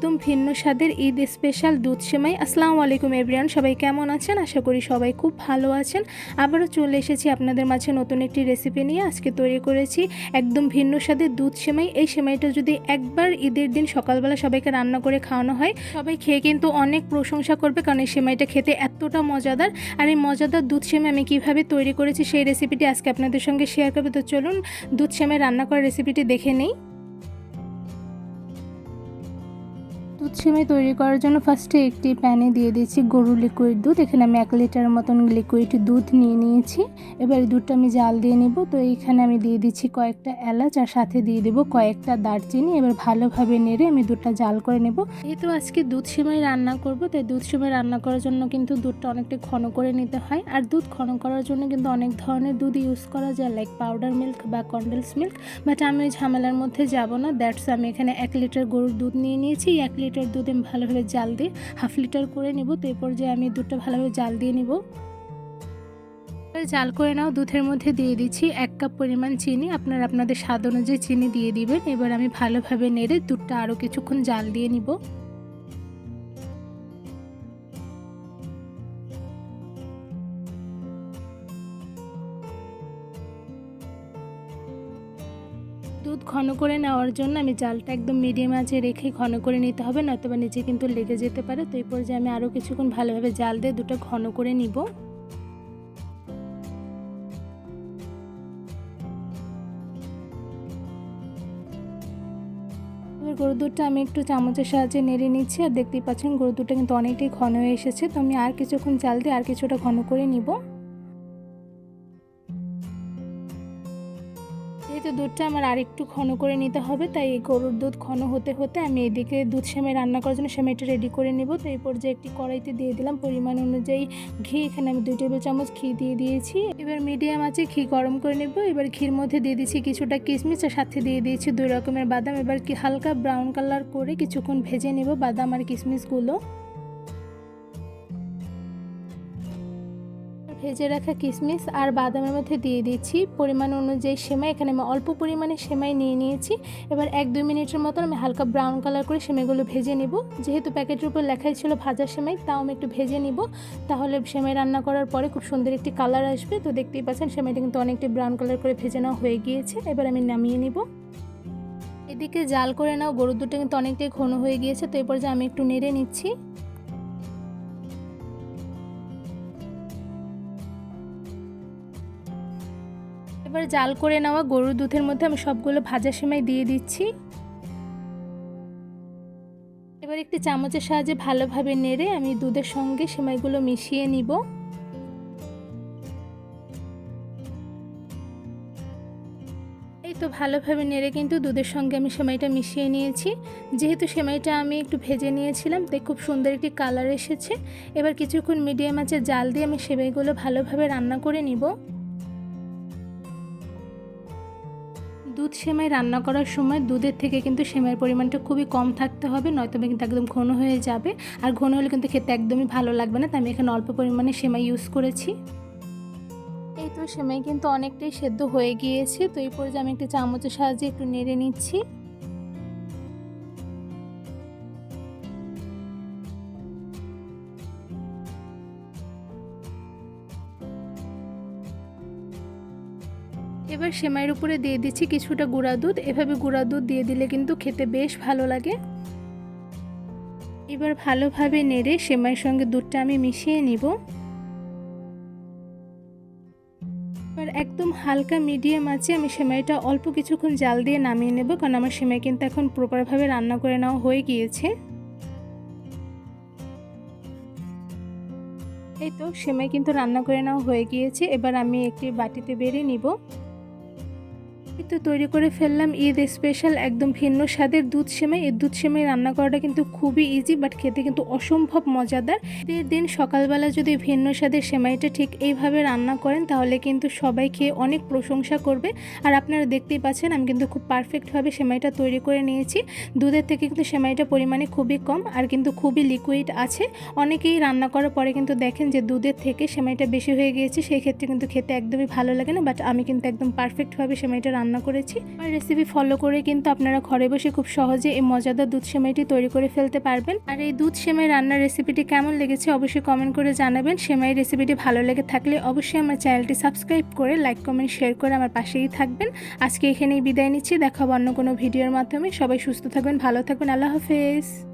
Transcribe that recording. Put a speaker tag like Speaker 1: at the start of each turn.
Speaker 1: একদম ভিন্ন স্বাদের ঈদ স্পেশাল দুধ সেমাই। আসসালামু আলাইকুম এভরিয়ান সবাই কেমন আছেন? আশা করি সবাই খুব ভালো আছেন। আবারও চলে এসেছি আপনাদের মাঝে নতুন একটি রেসিপি নিয়ে। আজকে তৈরি করেছি একদম ভিন্ন স্বাদের দুধ সেমাই। এই সেমাইটা যদি একবার ঈদের দিন সকালবেলা সবাইকে রান্না করে খাওয়ানো হয়, সবাই খেয়ে কিন্তু অনেক প্রশংসা করবে কারণ এই সেমাইটা খেতে এতটা মজাদার। আর এই মজাদার দুধ সেমাই আমি কীভাবে তৈরি করেছি সেই রেসিপিটি আজকে আপনাদের সঙ্গে শেয়ার করবে। তো চলুন দুধ সেমাই রান্না করার রেসিপিটি দেখে নেই। দুধ সেমাই তৈরি করার জন্য ফার্স্টে একটি প্যানে দিয়ে দিয়েছি গরুর লিকুইড দুধ। এখানে আমি এক লিটার মতন লিকুইড দুধ নিয়ে নিয়েছি। এবার দুধটা আমি জাল দিয়ে নেব। তো এইখানে আমি দিয়ে দিচ্ছি কয়েকটা এলাচ আর সাথে দিয়ে দেবো কয়েকটা দারচিনি। এবার ভালোভাবে নেড়ে আমি দুধটা জাল করে নেব। যেহেতু আজকে দুধ সেমাই রান্না করব, তাই দুধ সেমাই রান্না করার জন্য কিন্তু দুধটা অনেকটা ঘন করে নিতে হয়। আর দুধ ঘন করার জন্য কিন্তু অনেক ধরনের দুধ ইউজ করা যায় লাইক পাউডার মিল্ক বা কন্ডেন্স মিল্ক বাট আমি ওই ঝামেলার মধ্যে যাব না। দ্যাটস আমি এখানে এক লিটার গরুর দুধ নিয়ে নিয়েছি। এক লিটার দুধ আমি ভালোভাবে জাল দিয়ে হাফ লিটার করে নেব। তো যে আমি দুধটা ভালোভাবে জাল দিয়ে নেব। জাল করে নাও, দুধের মধ্যে দিয়ে দিচ্ছি এক কাপ পরিমাণ চিনি। আপনার আপনাদের স্বাদ অনুযায়ী চিনি দিয়ে দিবেন। এবার আমি ভালোভাবে নেড়ে দুধটা আরও কিছুক্ষণ জাল দিয়ে নিব। দুধ ঘন করে নেওয়ার জন্য আমি জালটা একদম মিডিয়াম আঁচে রেখে ঘন করে নিতে হবে, নয়তোবা নিচে কিন্তু লেগে যেতে পারে। তো এই পর্যায়ে আমি আরও কিছুক্ষণ ভালোভাবে জাল দিয়ে দুটো ঘন করে নিব। এবার গরুর দুধটা আমি একটু চামচের সাহায্যে নেড়ে নিচ্ছি, আর দেখতেই পাচ্ছেন গরুর দুধটা কিন্তু অনেকটাই ঘন হয়ে এসেছে। তো আমি আর কিছুক্ষণ জাল দিয়ে আর কিছুটা ঘন করে নিব। দুধটা আমার আর একটু ঘন করে নিতে হবে, তাই এই গরুর দুধ ঘন হতে হতে আমি এদিকে দুধ সেমাই রান্না করার জন্য সেমাইটা রেডি করে নেব। তো এই পর্যায়ে একটি কড়াইতে দিয়ে দিলাম পরিমাণ অনুযায়ী ঘি, এখানে আমি দুই টেবিল চামচ ঘি দিয়ে দিয়েছি। এবার মিডিয়াম আছে ঘি গরম করে নেব, এবার ঘির মধ্যে দিয়ে দিচ্ছি কিছুটা কিশমিশ আর সাথে দিয়ে দিয়েছি দুই রকমের বাদাম। এবার কি হালকা ব্রাউন কালার করে কিছুক্ষণ ভেজে নেব বাদাম আর কিশমিশগুলো। ভেজে রাখা কিশমিশ আর বাদামের মধ্যে দিয়ে দিচ্ছি। পরিমাণ অনুযায়ী সেমাই, এখানে আমি অল্প পরিমাণে সেমাই নিয়ে নিয়েছি। এবার এক দুই মিনিটের মতন আমি হালকা ব্রাউন কালার করে সেমাইগুলো ভেজে নিব। যেহেতু প্যাকেটের উপর লেখাই ছিল ভাজা সেমাই, তাও আমি একটু ভেজে নিব। তাহলে সেমাই রান্না করার পরে খুব সুন্দর একটি কালার আসবে। তো দেখতেই পাচ্ছেন সেমাইটা কিন্তু অনেকটি ব্রাউন কালার করে ভেজে নেওয়া হয়ে গিয়েছে। এবার আমি নামিয়ে নিব। এদিকে জাল করে নাও, গরুর দুধটা কিন্তু অনেকটাই ঘন হয়ে গিয়েছে, তো এরপর যে আমি একটু নেড়ে নিচ্ছি। এবার জাল করে নেওয়া গরুর দুধের মধ্যে আমি সবগুলো ভাজা সেমাই দিয়ে দিচ্ছি। এবার একটি চামচের সাহায্যে ভালোভাবে নেড়ে আমি দুধের সঙ্গে সেমাইগুলো মিশিয়ে নিব। এই তো ভালোভাবে নেড়ে কিন্তু দুধের সঙ্গে আমি সেমাইটা মিশিয়ে নিয়েছি। যেহেতু সেমাইটা আমি একটু ভেজে নিয়েছিলাম, তাই খুব সুন্দর একটি কালার এসেছে। এবার কিছুক্ষণ মিডিয়াম আছে জাল দিয়ে আমি সেমাইগুলো ভালোভাবে রান্না করে নিব। দুধ সেমাই রান্না করার সময় দুধের থেকে কিন্তু সেমাইয়ের পরিমাণটা খুবই কম থাকতে হবে, নয়তো কিন্তু একদম ঘন হয়ে যাবে। আর ঘন হলে কিন্তু খেতে একদমই ভালো লাগবে না, তাই আমি এখানে অল্প পরিমাণে সেমাই ইউজ করেছি। এই তো সেমাই কিন্তু অনেকটাই সেদ্ধ হয়ে গিয়েছে, তো এই পর্যায়ে আমি একটি চামচের সাহায্যে একটু নেড়ে নিচ্ছি। এবার সেমাইয়ের উপরে দিয়ে দিচ্ছি কিছুটা গুঁড়া দুধ। এভাবে গুঁড়া দুধ দিয়ে দিলে কিন্তু খেতে বেশ ভালো লাগে। এবার ভালোভাবে নেড়ে সেমাইয়ের সঙ্গে দুধটা আমি মিশিয়ে নিব। এবার একদম হালকা মিডিয়াম আছে আমি সেমাইটা অল্প কিছুক্ষণ জাল দিয়ে নামিয়ে নেব, কারণ আমার সেমাই কিন্তু এখন প্রপারভাবে রান্না করে নেওয়া হয়ে গিয়েছে। এই তো, সেমাই কিন্তু রান্না করে নেওয়া হয়ে গিয়েছে। এবার আমি একটি বাটিতে বেড়ে নিব। তো তৈরি করে ফেললাম ঈদ স্পেশাল একদম ভিন্ন স্বাদের দুধ সেমাই। এই দুধ সেমাই রান্না করাটা কিন্তু খুবই ইজি বাট খেতে কিন্তু অসম্ভব মজাদার। ঈদের দিন সকালবেলা যদি ভিন্ন স্বাদের সেমাইটা ঠিক এইভাবে রান্না করেন, তাহলে কিন্তু সবাই খেয়ে অনেক প্রশংসা করবে। আর আপনারা দেখতেই পাচ্ছেন, আমি কিন্তু খুব পারফেক্টভাবে সেমাইটা তৈরি করে নিয়েছি। দুধের থেকে কিন্তু সেমাইটা পরিমাণে খুবই কম, আর কিন্তু খুবই লিকুইড আছে। অনেকেই রান্না করার পরে কিন্তু দেখেন যে দুধের থেকে সেমাইটা বেশি হয়ে গিয়েছে, সেই ক্ষেত্রে কিন্তু খেতে একদমই ভালো লাগে না বাট আমি কিন্তু একদম পারফেক্টভাবে সেমাইটা রান্না রান্না করেছি। আর রেসিপি ফলো করে কিন্তু আপনারা ঘরে বসে খুব সহজে এই মজাদার দুধ সেমাইটি তৈরি করে ফেলতে পারবেন। আর এই দুধ সেমাই রান্নার রেসিপিটি কেমন লেগেছে অবশ্যই কমেন্ট করে জানাবেন। সেমাই রেসিপিটি ভালো লেগে থাকলে অবশ্যই আমার চ্যানেলটি সাবস্ক্রাইব করে লাইক কমেন্ট শেয়ার করে আমার পাশেই থাকবেন। আজকে এখানেই বিদায় নিচ্ছি। দেখা হবে অন্য কোনো ভিডিওর মাধ্যমে। সবাই সুস্থ থাকবেন, ভালো থাকবেন। আল্লাহ হাফেজ।